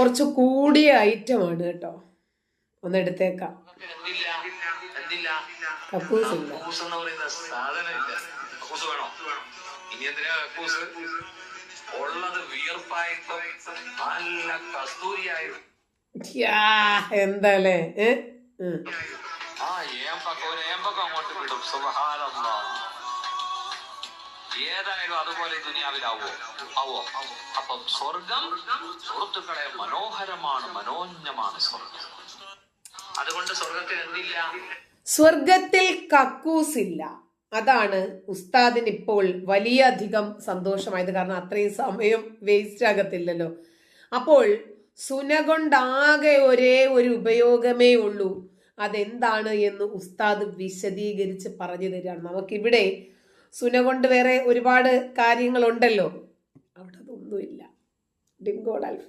കുറച്ച് കൂടിയ ഐറ്റമാണ് കേട്ടോ. ഒന്ന് എടുത്തേക്കാം. കക്കൂസ് നല്ല. ആ അങ്ങോട്ട് ഏതായാലും അതുപോലെ ദുനിയാവിലാവോ? ആവോ? അപ്പം സ്വർഗം സുഹൃത്തുക്കളെ മനോഹരമാണ് മനോജ്ഞമാണ് സ്വർഗം. അതുകൊണ്ട് സ്വർഗത്തിൽ എന്തില്ല? സ്വർഗത്തിൽ കക്കൂസില്ല. അതാണ് ഉസ്താദിന് ഇപ്പോൾ വലിയ അധികം സന്തോഷമായത്. കാരണം അത്രയും സമയം വേസ്റ്റ് ആകത്തില്ലല്ലോ. അപ്പോൾ സുന കൊണ്ടാകെ ഒരേ ഒരു ഉപയോഗമേ ഉള്ളൂ. അതെന്താണ് എന്ന് ഉസ്താദ് വിശദീകരിച്ച് പറഞ്ഞു തരികയാണ്. നമുക്കിവിടെ സുന കൊണ്ട് വേറെ ഒരുപാട് കാര്യങ്ങളുണ്ടല്ലോ. അവിടെ അതൊന്നുമില്ല. ഡിങ്കോഡ് അൽഫി